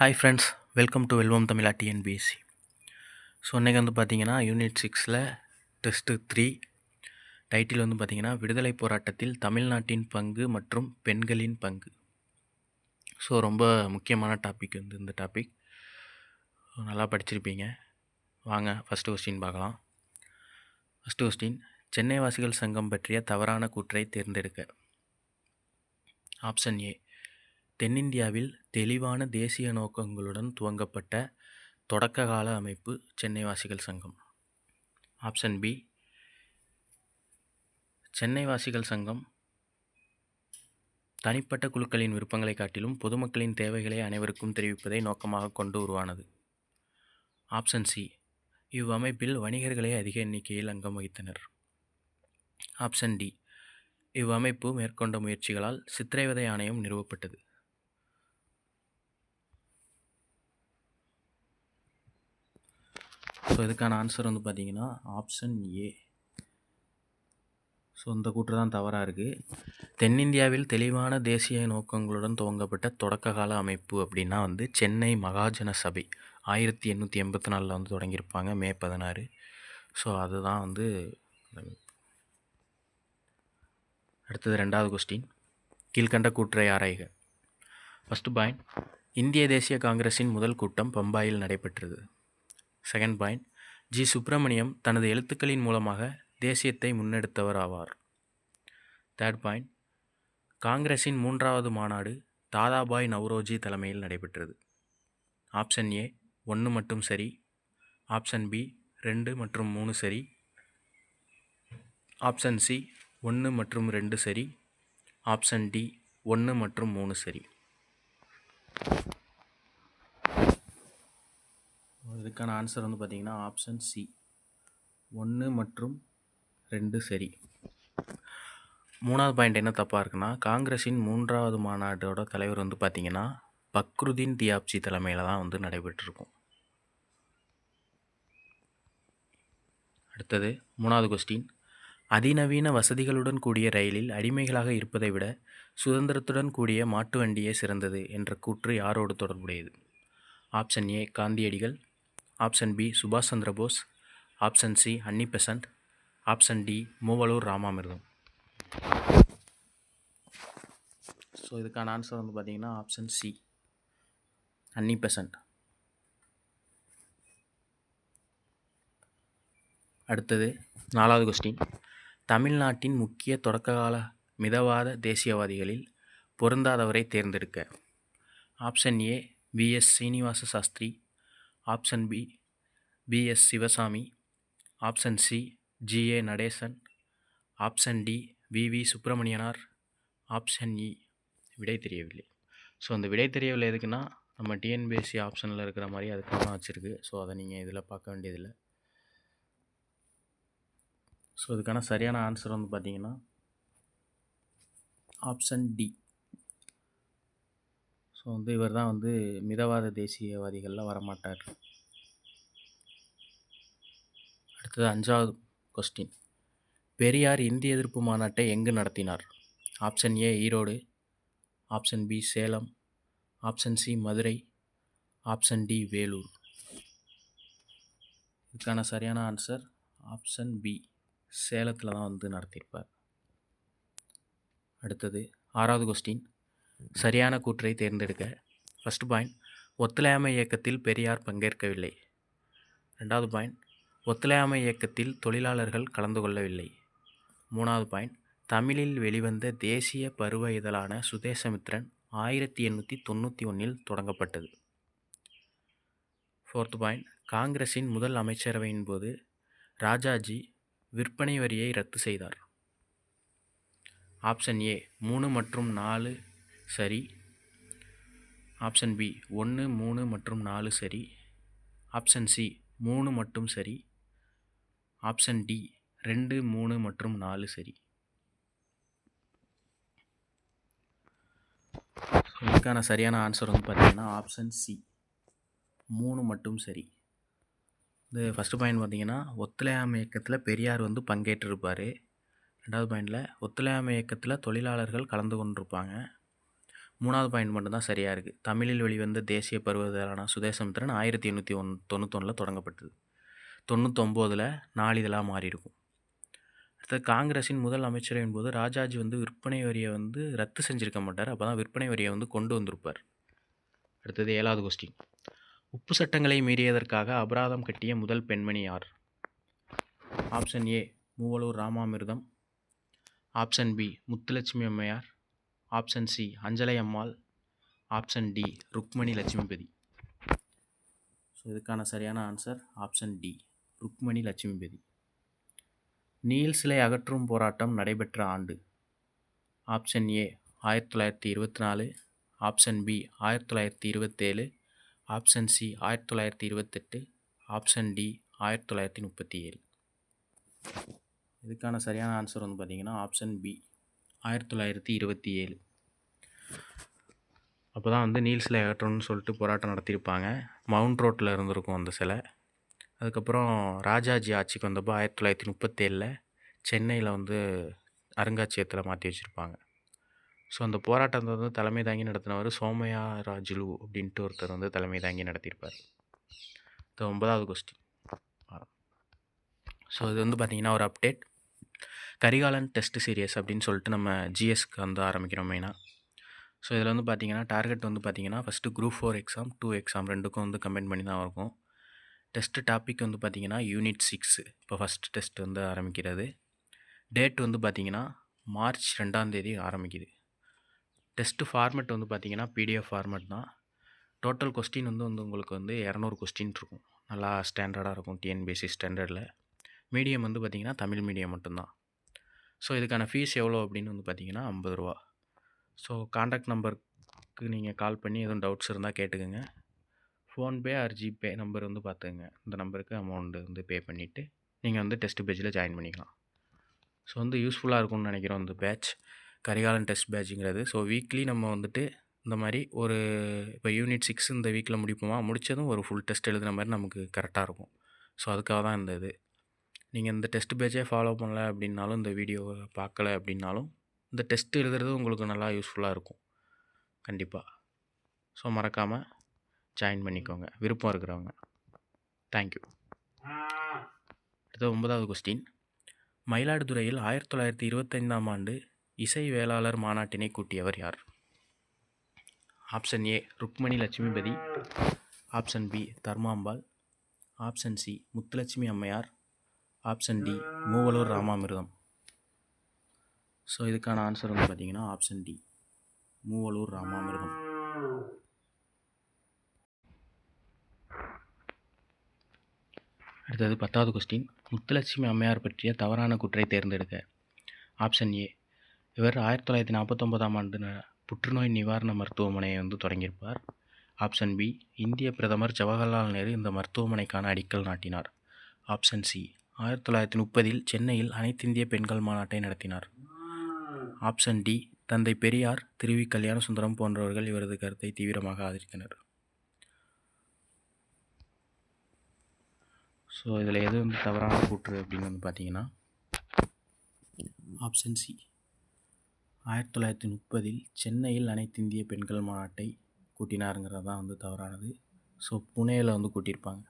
Hi friends welcome to வெல்வம் தமிழா TNPSC so இன்றைக்கி வந்து பார்த்திங்கன்னா யூனிட் சிக்ஸில் டெஸ்ட்டு த்ரீ டைட்டில் வந்து பார்த்தீங்கன்னா விடுதலை போராட்டத்தில் தமிழ்நாட்டின் பங்கு மற்றும் பெண்களின் பங்கு. ஸோ ரொம்ப முக்கியமான டாபிக் வந்து இந்த டாபிக் நல்லா படிச்சிருப்பீங்க. வாங்க ஃபஸ்ட்டு கொஸ்டின் பார்க்கலாம். ஃபஸ்ட்டு கொஸ்டின் சென்னை வாசிகள் சங்கம் பற்றிய தவறான கூற்றை தேர்ந்தெடுக்க. ஆப்ஷன் ஏ தென்னிந்தியாவில் தெளிவான தேசிய நோக்கங்களுடன் துவங்கப்பட்ட தொடக்ககால அமைப்பு சென்னைவாசிகள் சங்கம். ஆப்ஷன் பி சென்னைவாசிகள் சங்கம். தனிப்பட்ட குழுக்களின் விருப்பங்களை காட்டிலும் பொதுமக்களின் தேவைகளை அனைவருக்கும் தெரிவிப்பதை நோக்கமாக கொண்டு உருவானது. ஆப்ஷன் சி இவ்வமைப்பில் வணிகர்களே அதிக எண்ணிக்கையில் அங்கம் வகித்தனர். ஆப்ஷன் டி இவ்வமைப்பு மேற்கொண்ட முயற்சிகளால் சித்திரைவதை ஆணையம் நிறுவப்பட்டது. ஸோ இதுக்கான ஆன்சர் வந்து பார்த்தீங்கன்னா ஆப்ஷன் ஏ ஸோ இந்த கூற்று தான் தவறாக இருக்குது தென்னிந்தியாவில் தெளிவான தேசிய நோக்கங்களுடன் துவங்கப்பட்ட தொடக்ககால அமைப்பு அப்படின்னா வந்து சென்னை மகாஜன சபை. ஆயிரத்தி எண்ணூற்றி எண்பத்தி நாலில் வந்து தொடங்கியிருப்பாங்க மே பதினாறு. ஸோ அதுதான் வந்து அடுத்தது ரெண்டாவது கொஸ்டின் கீழ்கண்ட கூற்றை ஆராய்க. ஃபஸ்ட்டு பாயிண்ட் இந்திய தேசிய காங்கிரஸின் முதல் கூட்டம் பம்பாயில் நடைபெற்றது. Second point. ஜி. சுப்பிரமணியம் தனது எழுத்துக்களின் மூலமாக தேசியத்தை முன்னெடுத்தவர் ஆவார் தேர்ட் பாயிண்ட். காங்கிரஸின் மூன்றாவது மாநாடு தாதாபாய் நவ்ரோஜி தலைமையில் நடைபெற்றது. ஆப்ஷன் ஏ ஒன்று மட்டும் சரி. ஆப்ஷன் பி ரெண்டு மற்றும் மூணு சரி. ஆப்ஷன் சி ஒன்று மற்றும் ரெண்டு சரி. ஆப்ஷன் டி ஒன்று மற்றும் மூணு சரி. இதுக்கான ஆன்சர் வந்து பார்த்திங்கன்னா ஆப்ஷன் சி ஒன்று மற்றும் ரெண்டு சரி. மூணாவது பாயிண்ட் என்ன தப்பாக இருக்குன்னா காங்கிரஸின் மூன்றாவது மாநாட்டோட தலைவர் வந்து பார்த்திங்கன்னா பக்ருதீன் தியாப்சி தலைமையில் தான் வந்து நடைபெற்றிருக்கும். அடுத்தது மூணாவது கொஸ்டின் அதிநவீன வசதிகளுடன் கூடிய ரயிலில் அடிமைகளாக இருப்பதை விட சுதந்திரத்துடன் கூடிய மாட்டு வண்டியே சிறந்தது என்ற கூற்று யாரோடு தொடர்புடையது? ஆப்ஷன் ஏ காந்தியடிகள். ஆப்ஷன் பி சுபாஷ் Chandra Bose option C Annie Besant option D Moovalur Ramamirtham. So இதுக்கான ஆன்சர் வந்து பார்த்திங்கன்னா ஆப்ஷன் சி அன்னி பெசன்ட். அடுத்தது நாலாவது கொஸ்டின் தமிழ்நாட்டின் முக்கிய தொடக்ககால மிதவாத தேசியவாதிகளில் பொருந்தாதவரை தேர்ந்தெடுக்க. Option A VS Srinivasa Sastri option B PS Sivasamy. Option C GA Natesan. Option D VV Subramaniyanar. Option E விடை தெரியவில்லை. ஸோ அந்த விடை தெரியவில்லை எதுக்குன்னா நம்ம டிஎன்பிஎஸ்சி ஆப்ஷனில் இருக்கிற மாதிரி அதுக்காக தான் வச்சுருக்கு. ஸோ அதை நீங்கள் இதில் பார்க்க வேண்டியதில்லை. ஸோ இதுக்கான சரியான ஆன்சர் வந்து பார்த்தீங்கன்னா ஆப்ஷன் டி. ஸோ வந்து இவர் தான் வந்து மிதவாத தேசியவாதிகளில் வரமாட்டார். அடுத்தது அஞ்சாவது கொஸ்டின் பெரியார் இந்திய எதிர்ப்பு மாநாட்டை எங்கு நடத்தினார்? Option A Erode option B Salem option C Madurai option D Vellore. இதுக்கான சரியான ஆன்சர் ஆப்ஷன் பி சேலத்தில் தான் வந்து நடத்தியிருப்பார். அடுத்தது ஆறாவது கொஸ்டின் சரியான கூற்றை தேர்ந்தெடுக்க. ஃபஸ்ட் பாயிண்ட் ஒத்துழையாமை இயக்கத்தில் பெரியார் பங்கேற்கவில்லை. ரெண்டாவது பாயிண்ட் ஒத்துழையாமை இயக்கத்தில் தொழிலாளர்கள் கலந்து கொள்ளவில்லை. மூணாவது பாயிண்ட் தமிழில் வெளிவந்த தேசிய பருவ இதழான சுதேசமித்ரன் ஆயிரத்தி எண்ணூற்றி தொண்ணூற்றி ஒன்றில் தொடங்கப்பட்டது. ஃபோர்த் பாயிண்ட் காங்கிரஸின் முதல் அமைச்சரவையின் போது ராஜாஜி விற்பனை வரியை ரத்து செய்தார். ஆப்ஷன் ஏ மூணு மற்றும் நாலு சரி. ஆப்ஷன் பி ஒன்று மூணு மற்றும் நாலு சரி. ஆப்ஷன் சி மூணு மட்டும் சரி. ஆப்ஷன் டி ரெண்டு மூணு மற்றும் நாலு சரி. இதுக்கான சரியான ஆன்சர் வந்து பார்த்தீங்கன்னா ஆப்ஷன் சி மூணு மட்டும் சரி. இது ஃபஸ்ட்டு பாயிண்ட் பார்த்தீங்கன்னா ஒத்துழையாமை இயக்கத்தில் பெரியார் வந்து பங்கேற்றிருப்பார். ரெண்டாவது பாயிண்டில் ஒத்துழையாமை இயக்கத்தில் தொழிலாளர்கள் கலந்து கொண்டிருப்பாங்க. மூணாவது பாயிண்ட் மட்டும்தான் சரியாக இருக்குது தமிழில் வெளிவந்த தேசிய பருவதழான சுதேசமித்திரன் ஆயிரத்தி எண்ணூற்றி ஒன் தொண்ணூத்தொன்னில் தொடங்கப்பட்டது. தொண்ணூத்தொம்போதில் நாளிதழாக மாறியிருக்கும். அடுத்தது காங்கிரஸின் முதல் அமைச்சரின் போது ராஜாஜி வந்து விற்பனை வரியை வந்து ரத்து செஞ்சிருக்க மாட்டார். அப்போ தான் விற்பனை வரியை வந்து கொண்டு வந்திருப்பார். அடுத்தது ஏழாவது கொஸ்டின் உப்பு சட்டங்களை மீறியதற்காக அபராதம் கட்டிய முதல் பெண்மணி யார்? Option A Moovalur Ramamirtham. Option B Muthulakshmi Ammaiyar. Option C Anjalai Ammal. Option D Rukmini Lakshmipathi. So இதுக்கான சரியான answer option D Rukmini Lakshmipathi. Neill சிலை அகற்றும் போராட்டம் நடைபெற்ற ஆண்டு. ஆப்ஷன் ஏ ஆயிரத்தி தொள்ளாயிரத்தி இருபத்தி நாலு ஆப்ஷன் பி ஆயிரத்தி தொள்ளாயிரத்தி இருபத்தேழு. ஆப்ஷன் சி ஆயிரத்தி தொள்ளாயிரத்தி இருபத்தெட்டு. ஆப்ஷன் டி ஆயிரத்தி தொள்ளாயிரத்தி முப்பத்தி ஏழு இதுக்கான சரியான ஆன்சர் வந்து பார்த்திங்கன்னா ஆப்ஷன் பி. ஆயிரத்தி தொள்ளாயிரத்தி இருபத்தி ஏழு. அப்போ தான் வந்து நீல் சிலை அகற்றணும்னு சொல்லிட்டு போராட்டம் நடத்தியிருப்பாங்க. மவுண்ட் ரோட்டில் இருந்திருக்கும் அந்த சிலை. அதுக்கப்புறம் ராஜாஜி ஆட்சிக்கு வந்தப்போ ஆயிரத்தி தொள்ளாயிரத்தி முப்பத்தேழில் சென்னையில் வந்து அருங்காட்சியகத்தில் மாற்றி வச்சுருப்பாங்க. ஸோ அந்த போராட்டத்தை வந்து தலைமை தாங்கி நடத்தினவர் சோமையா ராஜுலு அப்படின்ட்டு ஒருத்தர் வந்து தலைமை தாங்கி நடத்தியிருப்பார். இது ஒன்பதாவது கொஸ்டின் ஸோ இது வந்து பார்த்திங்கன்னா ஒரு அப்டேட் கரிகாலன் டெஸ்ட் சீரியஸ் அப்படின்னு சொல்லிட்டு நம்ம ஜிஎஸ்க்கு வந்து ஆரம்பிக்கிறோம் மெயினாக ஸோ இதில் வந்து பார்த்திங்கன்னா டார்கெட் வந்து பார்த்திங்கன்னா first group four exam two exam ரெண்டுக்கும் வந்து கம்பைன் பண்ணி தான் இருக்கும் டெஸ்ட்டு டாபிக் வந்து பார்த்திங்கன்னா யூனிட் சிக்ஸு இப்போ ஃபஸ்ட் டெஸ்ட் வந்து ஆரம்பிக்கிறது. டேட் வந்து பார்த்திங்கன்னா மார்ச் ரெண்டாந்தேதி ஆரம்பிக்குது. டெஸ்ட்டு ஃபார்மெட் வந்து பார்த்திங்கன்னா பிடிஎஃப் ஃபார்மெட் தான். டோட்டல் கொஸ்டின் வந்து வந்து உங்களுக்கு வந்து இரநூறு கொஸ்டின் இருக்கும். நல்லா ஸ்டாண்டர்டாக இருக்கும் டிஎன்பிஎஸ்சி ஸ்டாண்டர்டில் மீடியம் வந்து பார்த்திங்கன்னா தமிழ் மீடியம் மட்டும்தான். ஸோ இதுக்கான ஃபீஸ் எவ்வளோ அப்படின்னு வந்து பார்த்தீங்கன்னா ஐம்பது ரூபா. ஸோ காண்டாக்ட் நம்பருக்கு நீங்கள் கால் பண்ணி எதுவும் டவுட்ஸ் இருந்தால் கேட்டுக்கோங்க. ஃபோன்பே ஆர் ஜிபே நம்பர் வந்து பார்த்துங்க இந்த நம்பருக்கு அமௌண்ட்டு வந்து பே பண்ணிவிட்டு நீங்கள் வந்து டெஸ்ட் பேஜில் ஜாயின் பண்ணிக்கலாம். ஸோ வந்து யூஸ்ஃபுல்லாக இருக்கும்னு நினைக்கிறோம் இந்த பேட்ச் கரிகாலன் டெஸ்ட் பேட்சுங்கிறது ஸோ வீக்லி நம்ம வந்துட்டு இந்த மாதிரி ஒரு இப்போ யூனிட் சிக்ஸ் இந்த வீக்கில் முடிப்போமா? முடித்ததும் ஒரு ஃபுல் டெஸ்ட் எழுதுன மாதிரி நமக்கு கரெக்டாக இருக்கும். ஸோ அதுக்காக தான் இந்த இது. நீங்கள் இந்த டெஸ்ட் பேஜே ஃபாலோ பண்ணல அப்படின்னாலும் இந்த வீடியோவை பார்க்கல அப்படின்னாலும் இந்த டெஸ்ட் எழுதுறது உங்களுக்கு நல்லா யூஸ்ஃபுல்லாக இருக்கும். கண்டிப்பாக ஸோ மறக்காமல் ஜாயின் பண்ணிக்கோங்க. விருப்பம் இருக்கிறவங்க. தேங்க்யூ அடுத்த ஒன்பதாவது கொஸ்டின் மயிலாடுதுறையில் ஆயிரத்தி தொள்ளாயிரத்தி இருபத்தைந்தாம் ஆண்டு இசை வேளாளர் மாநாட்டினை கூட்டியவர் யார்? Option A Rukmini Lakshmipathi. Option B Dharmambal. Option C Muthulakshmi Ammaiyar. Option D. Moovalur Ramamirtham. So இதுக்கான ஆன்சர் வந்து பார்த்தீங்கன்னா ஆப்ஷன் டி. மூவலூர் ராமாமிர்தம். அடுத்தது பத்தாவது கொஸ்டின் முத்துலட்சுமி அம்மையார் பற்றிய தவறான குற்றை தேர்ந்தெடுக்க. Option A. இவர் ஆயிரத்தி தொள்ளாயிரத்தி நாற்பத்தொம்போதாம் ஆண்டு புற்றுநோய் நிவாரண மருத்துவமனையை வந்து தொடங்கியிருப்பார். Option B. இந்திய பிரதமர் ஜவஹர்லால் நேரு இந்த மருத்துவமனைக்கான அடிக்கல் நாட்டினார். Option C. ஆயிரத்தி தொள்ளாயிரத்தி முப்பதில் சென்னையில் அனைத்திந்திய பெண்கள் மாநாட்டை நடத்தினார். ஆப்ஷன் டி தந்தை பெரியார் திருவி கல்யாணசுந்தரம் போன்றவர்கள் இவரது கருத்தை தீவிரமாக ஆதரித்தனர். ஸோ இதில் எது வந்து தவறான கூற்று அப்படின்னு வந்து பார்த்தீங்கன்னா ஆப்ஷன் சி. ஆயிரத்தி தொள்ளாயிரத்தி முப்பதில் சென்னையில் அனைத்திந்திய பெண்கள் மாநாட்டை கூட்டினாருங்கிறது தான் வந்து தவறானது. ஸோ புனேயில் வந்து கூட்டியிருப்பாங்க.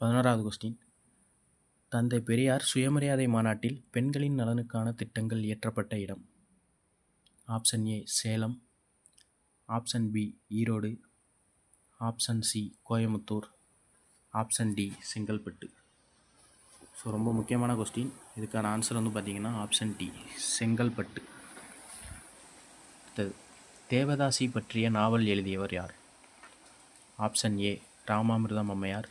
பதினோராவது கொஸ்டின் தந்தை பெரியார் சுயமரியாதை மாநாட்டில் பெண்களின் நலனுக்கான திட்டங்கள் இயற்றப்பட்ட இடம். Option A Salem. Option B Erode. Option C Coimbatore option D Chengalpattu. So ரொம்ப முக்கியமான கொஸ்டின் இதுக்கான ஆன்சர் வந்து பார்த்திங்கன்னா ஆப்ஷன் டி செங்கல்பட்டு. அடுத்தது தேவதாசி பற்றிய நாவல் எழுதியவர் யார்? ஆப்ஷன் ஏ ராமாமிர்தம் அம்மையார்.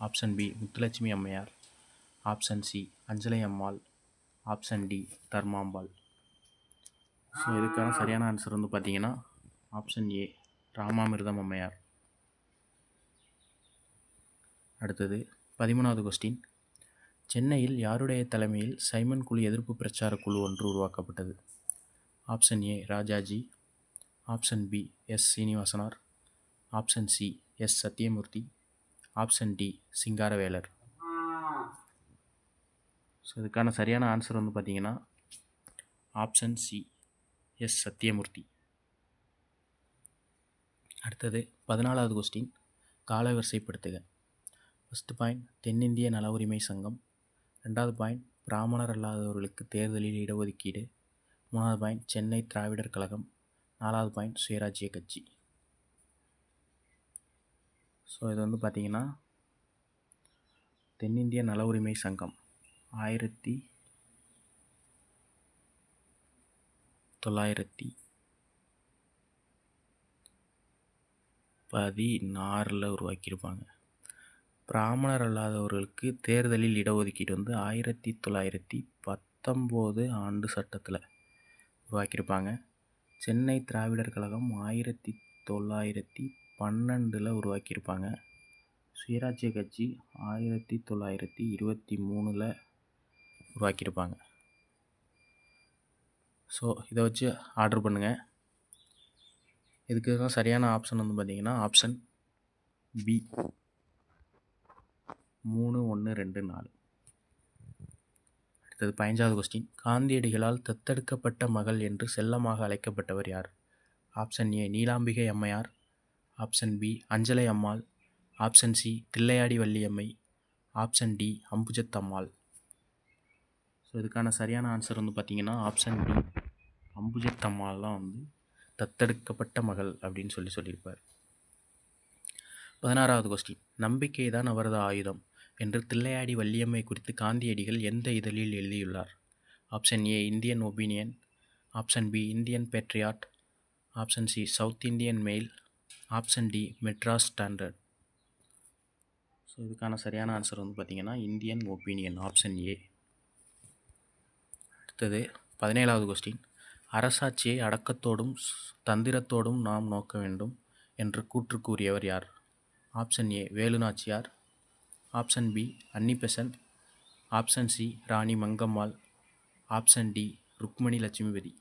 ஆப்ஷன் பி முத்துலட்சுமி அம்மையார். Option C Anjalai Ammal option D Dharmambal. So இதுக்கான சரியான ஆன்சர் வந்து பார்த்தீங்கன்னா ஆப்ஷன் ஏ ராமாமிர்தம் அம்மையார். அடுத்தது பதிமூணாவது கொஸ்டின் சென்னையில் யாருடைய தலைமையில் சைமன் குழு எதிர்ப்பு பிரச்சார குழு ஒன்று உருவாக்கப்பட்டது? Option A Rajaji. Option B S Srinivasanar. Option C S Sathyamurthy option D Singaravelar. So இதுக்கான சரியான ஆன்சர் வந்து பார்த்தீங்கன்னா ஆப்ஷன் சி எஸ் சத்யமூர்த்தி. அடுத்தது பதினாலாவது கொஸ்டின் காலவரிசைப்படுத்துக ஃபஸ்ட்டு பாயிண்ட் தென்னிந்திய நல உரிமை சங்கம். ரெண்டாவது பாயிண்ட் பிராமணர் அல்லாதவர்களுக்கு தேர்தலில் இடஒதுக்கீடு. மூணாவது பாயிண்ட் சென்னை திராவிடர் கழகம். நாலாவது பாயிண்ட் சுயராஜ்ய கட்சி. ஸோ இது வந்து பார்த்திங்கன்னா தென்னிந்திய நல உரிமை சங்கம். ஆயிரத்தி தொள்ளாயிரத்தி பதினாறில் உருவாக்கியிருப்பாங்க. பிராமணர் அல்லாதவர்களுக்கு தேர்தலில் இடஒதுக்கீடு வந்து ஆயிரத்தி தொள்ளாயிரத்தி பத்தொம்போது ஆண்டு சட்டத்தில் உருவாக்கியிருப்பாங்க. சென்னை திராவிடர் கழகம் ஆயிரத்தி தொள்ளாயிரத்தி பன்னெண்டில் உருவாக்கியிருப்பாங்க. சுயராஜ்ய கட்சி ஆயிரத்தி தொள்ளாயிரத்தி இருபத்தி மூணில் உருவாக்கியிருப்பாங்க. ஸோ இதை வச்சு ஆர்டர் பண்ணுங்கள் இதுக்கு தான் சரியான ஆப்ஷன் வந்து பார்த்திங்கன்னா ஆப்ஷன் பி மூணு ஒன்று ரெண்டு நாலு. அடுத்தது பதினஞ்சாவது கொஸ்டின் காந்தியடிகளால் தத்தெடுக்கப்பட்ட மகள் என்று செல்லமாக அழைக்கப்பட்டவர் யார்? Option A Neelambigai Ammaiyar. Option B Anjalai Ammal. Option C Thillaiyadi Valliammai. Option D Ambujathammal. So இதுக்கான சரியான ஆன்சர் வந்து பார்த்திங்கன்னா ஆப்ஷன் பி அம்புஜத்தம்மாள் தான் வந்து தத்தெடுக்கப்பட்ட மகள் அப்படின்னு சொல்லி சொல்லியிருப்பார். பதினாறாவது கொஸ்டின் நம்பிக்கை தான் அவரது ஆயுதம் என்று தில்லையாடி வள்ளியம்மை குறித்து காந்தியடிகள் எந்த இதழில் எழுதியுள்ளார்? Option A Indian Opinion option B Indian Patriot option C South Indian Mail option D Madras Standard so இதுக்கான சரியான ஆன்சர் வந்து பார்த்திங்கன்னா இந்தியன் ஒப்பீனியன் ஆப்ஷன் ஏ அடுத்தது பதினேழாவது கொஸ்டின் அரசாட்சியை அடக்கத்தோடும் தந்திரத்தோடும் நாம் நோக்க வேண்டும் என்று கூற்று கூறியவர் யார்? Option A Velunachiyar. Option B Annie Besant. Option C Rani Mangammal. Option D Rukmini Lakshmipathi.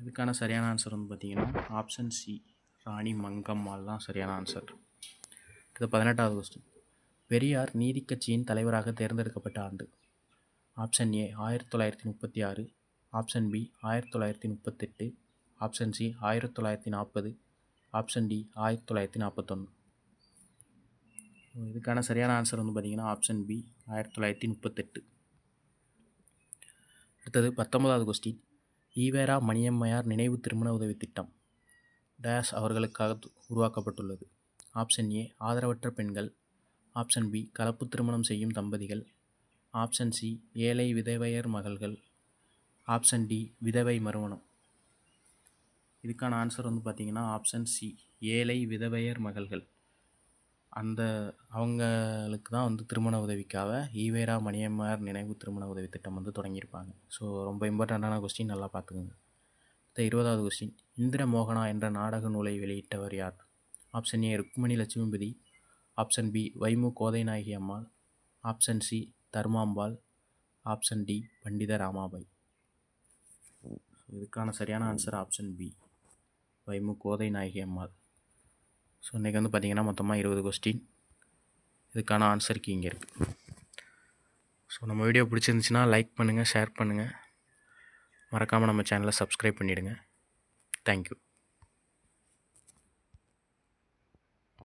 இதுக்கான சரியான ஆன்சர் வந்து பார்த்திங்கன்னா ஆப்ஷன் சி ராணி மங்கம்மாள் தான் சரியான ஆன்சர் இது பதினெட்டாவது கொஸ்டின் பெரியார் நீதி கட்சியின் தலைவராக தேர்ந்தெடுக்கப்பட்ட ஆண்டு ஆப்ஷன் ஏ ஆயிரத்தி தொள்ளாயிரத்தி முப்பத்தி ஆறு. ஆப்ஷன் பி ஆயிரத்தி தொள்ளாயிரத்தி முப்பத்தெட்டு. ஆப்ஷன் சி ஆயிரத்தி தொள்ளாயிரத்தி நாற்பது. ஆப்ஷன் டி ஆயிரத்தி தொள்ளாயிரத்தி நாற்பத்தொன்று இதுக்கான சரியான ஆன்சர் வந்து பார்த்திங்கன்னா ஆப்ஷன் பி ஆயிரத்தி தொள்ளாயிரத்தி முப்பத்தெட்டு. அடுத்தது பத்தொன்பதாவது கொஸ்டின் ஈவேரா மணியம்மையார் நினைவு திருமண உதவி திட்டம். டேஷ் அவர்களுக்காக உருவாக்கப்பட்டுள்ளது. ஆப்ஷன் ஏ ஆதரவற்ற பெண்கள். ஆப்ஷன் பி கலப்பு திருமணம் செய்யும் தம்பதிகள். ஆப்ஷன் சி ஏழை விதவையர் மகள்கள். ஆப்ஷன் டி விதவை மறுமணம். இதுக்கான ஆன்சர் வந்து பார்த்திங்கன்னா ஆப்ஷன் சி ஏழை விதவையர் மகள்கள். அந்த அவங்களுக்கு தான் வந்து திருமண உதவிக்காக ஈவேரா மணியம்மார் நினைவு திருமண உதவி திட்டம் வந்து தொடங்கியிருப்பாங்க. ஸோ ரொம்ப இம்பார்ட்டண்ட்டான கொஸ்டின் நல்லா பார்த்துக்கோங்க. அடுத்த இருபதாவது கொஸ்டின் இந்திர மோகனா என்ற நாடக நூலை வெளியிட்டவர் யார்? Option A Rukmini Lakshmipathi. Option B Vai Mu Kothai Nayagi Ammal. Option C Dharmambal option D Pandita Ramabai. இதுக்கான சரியான answer option B Vai Mu Kothai Nayagi Ammal so இன்றைக்கி வந்து பார்த்திங்கன்னா மொத்தமாக இருபது கொஸ்டின் இதுக்கான ஆன்சருக்கு இங்கே இருக்குது ஸோ நம்ம வீடியோ பிடிச்சிருந்துச்சின்னா லைக் பண்ணுங்கள் ஷேர் பண்ணுங்கள் மறக்காமல் நம்ம சேனலை சப்ஸ்கிரைப் பண்ணிவிடுங்க தேங்க்யூ